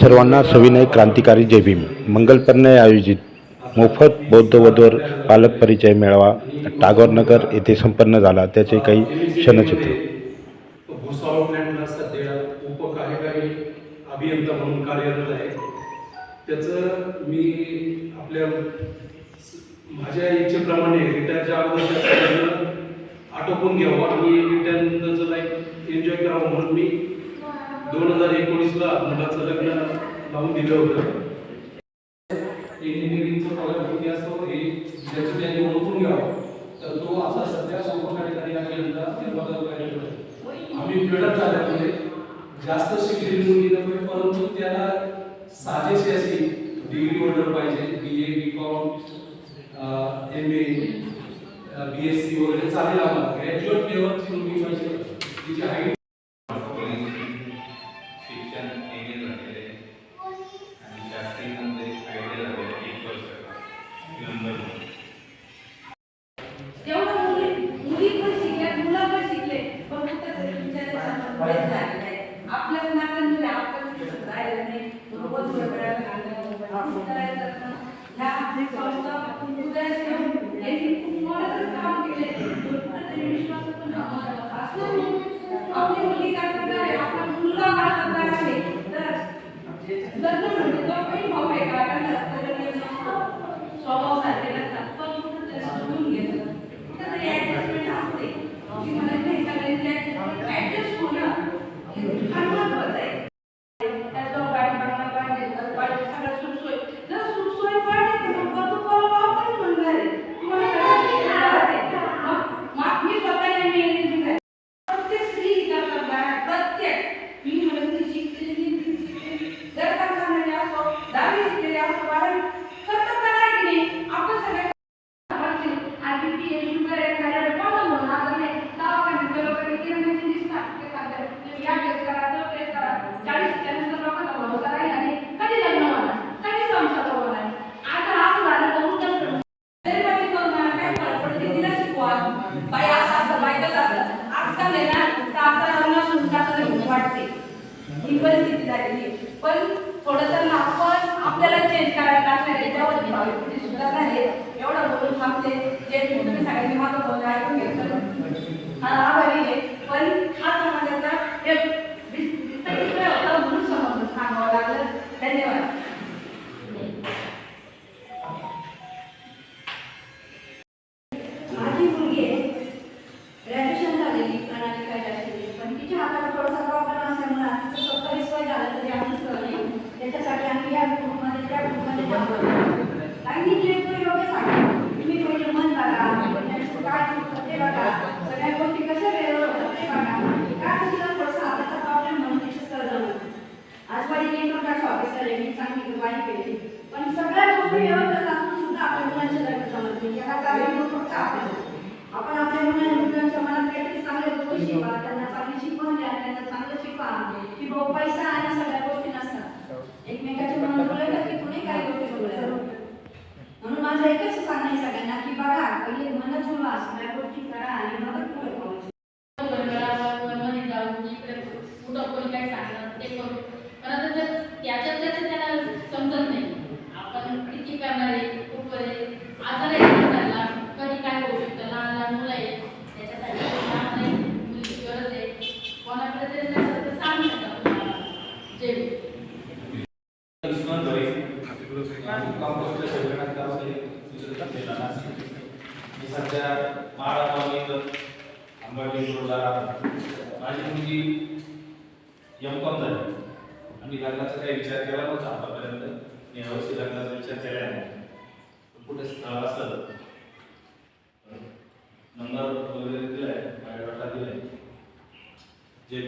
सर्वांना सविनय क्रांतिकारी जय भीम. मंगलपर्णे आयोजित मोफत बौद्ध वधवर पालक परिचय मेळावा टागोरनगर येथे संपन्न झाला. त्याचे काही क्षणचित्र. अभियंता म्हणून कार्यरत आहे त्याचं मी आपल्या माझ्या इच्छेप्रमाणे रिटायरच्या अगोदर आटोपून घ्यावं आणि रिटायरनंतर लाईफ एन्जॉय करावं म्हणून मी दोन हजार एकोणीसला मुलाचं लग्न लावून दिलं होतं. इंजिनिअरिंगचं कॉलेज किती असतो हे ज्याचं त्यांनी ओळखून घ्यावं. तर तो असा सध्या उपकार्यकारी आम्ही मिळत झाल्यामुळे जास्त शिकलेली मुलगी नव्हे परंतु त्याला साजेशी अशी डिग्री होल्डर पाहिजे B A B Com M A B S C वगैरे चालेल आम्हाला ग्रॅज्युएट लेवलची मुलगी पाहिजे तिची हाईट आपली मुलगी काय करणार आहे आपला मुलगा काय करणार आहे तर लग्न म्हणजे तो काही भाऊ आहे का कारण स्वभाव सारखे नसतात पण कुठं समजून घेतं कुठंतरी ऍडजस्टमेंट असते की मला ते सगळ्यांचे ऍडजस्ट होणं हे फार महत्वाचं आहे त्याचं गाडी बनवायला पाहिजे तर पाहिजे सगळं सुटसोय जर सुटसोय पाहिजे तर मग तो कोणाला वापस म्हणणार आहे तुम्हाला सगळं शिकवणार आहे. मग मग मी स्वतः यांनी engineering आहे. प्रत्येक स्त्री करतात बाहेर, प्रत्येक मी म्हणत ती शिकलेली ती शिकलेली जर का चांगली असो दहावी शिकलेली असो बारावी करतात का नाही की नाही आपण सगळे आधी पी एच शुगर आहे खायला पावलं म्हणून आता नाही दवाखान्यात गेलो की किरणाची दिसतात ते सांगतात तुम्ही या टेस्ट करा तो टेस्ट करा चाळीस त्यानंतर लोकांना भरोसा राहील आणि कधी लग्न होणार कधी संसार होणार आता असं झालं तर उलटच प्रश्न. तरी पण ते करून मला काय फरक पडते तिला शिकवा बाई असं असतं बाई तसं असतं आजकाल आहे ना सासरा लग्न सुद्धा वाटते ही परिस्थिती झालेली आहे. पण थोडं तर ना आपण आपल्याला चेंज करायला लागणार आहे जेव्हा भावी पिढी सुधारणार आहे एवढं बोलून थांबते जे तुम्ही सगळ्यांनी माझं बोलणं ऐकून घेतलं हा आभारी आहे. पण हा समाजाचा एक होता म्हणून सांगावं लागलं. धन्यवाद. माझी मुलगी आहे. ग्रॅज्युएशन झालेली प्रणाली काय झालेली पण तिच्या हातात थोडासा प्रॉब्लेम असल्यामुळे आता तिचं झालं तरी आम्ही कळले त्याच्यासाठी आम्ही या ग्रुपमध्ये त्या ग्रुपमध्ये काही तुम्ही पहिले मन बघा त्यांचं काय चुकतं ते बघा सगळ्या गोष्टी कशा वेळेवर होतात ते बघा काय तर तिला थोडासा हाताचा प्रॉब्लेम म्हणून तिचं कळलं आज माझी इन्कम टॅक्स ऑफिसर आहे मी चांगली ग्वाही केली पण सगळ्या गोष्टी व्यवस्थित असून सुद्धा आपल्या मुलांचे याला कारण फक्त आपण आपण आपल्या मुलांच्या मुलांच्या मनात काहीतरी चांगल्या गोष्टी शिकवा त्यांना चांगली शिकवण द्या त्यांना चांगलं शिकवा. की बाबा पैसा आणि सगळ्या गोष्टी नसतात. एकमेकाचे मन जुळलं की कुणी काही गोष्टी जुळल्या म्हणून माझं एकच सांगणं आहे सगळ्यांना की बघा पहिले मन जुळवा सगळ्या गोष्टी करा आणि मग पुढे पाहू. मध्ये जाऊन इकडे कुठं कोणी काय सांगणार ते करू जर त्याच्यात त्याचं त्याला समजत नाही. आपण किती करणार आहे खूप आहे. आजार आहे झाला कधी काय होऊ शकतं लहान लहान मुलं आहे त्याच्यासाठी लहान लहान मुलीची गरज आहे कोणाकडे तरी नसेल तर सांगू शकता तुम्हाला जे दुश्मन धोई कंपोस्टच्या संघटनात काम केलं मी सध्या माळा कॉलनीत अंबाडी रोडला राहतो. माझी मुलगी एम कॉम झाली आम्ही लग्नाचा काही विचार केला नव्हता आतापर्यंत. मी यावर्षी लग्नाचा विचार केला आहे कुठे स्थळ असलं नंबर वगैरे दिलाय बायोडाटा जे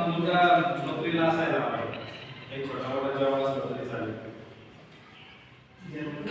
मुलगा नोकरीला असायला एक छोटा मोठा जॉब असला तरी Gracias.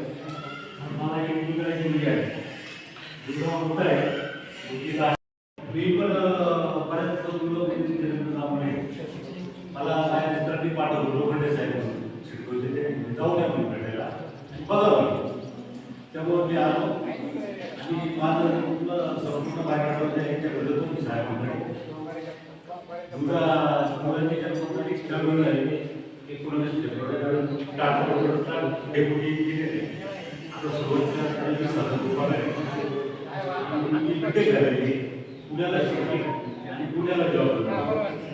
मोठा आहे. मी पण बऱ्याच मुलं त्यांचं नाही मला माझ्या मित्रांनी पाठवलं लोखंडे साहेब शिडकोचे ते. जाऊ म्हणून भेटायला. त्यामुळे मी आलो. आणि माझं संपूर्ण बायोडाटा यांच्याकडे तुम्ही साहेबांकडे मुलगा मुलांची जन्मतारीख आहे. एकोणीस फेब्रुवारी टाटा डेप्युटी इंजिनियर आता सुरुवातीला काही दिवसाचा आहे. आणि मी करायची पुण्याला शिकली आणि पुण्याला जॉब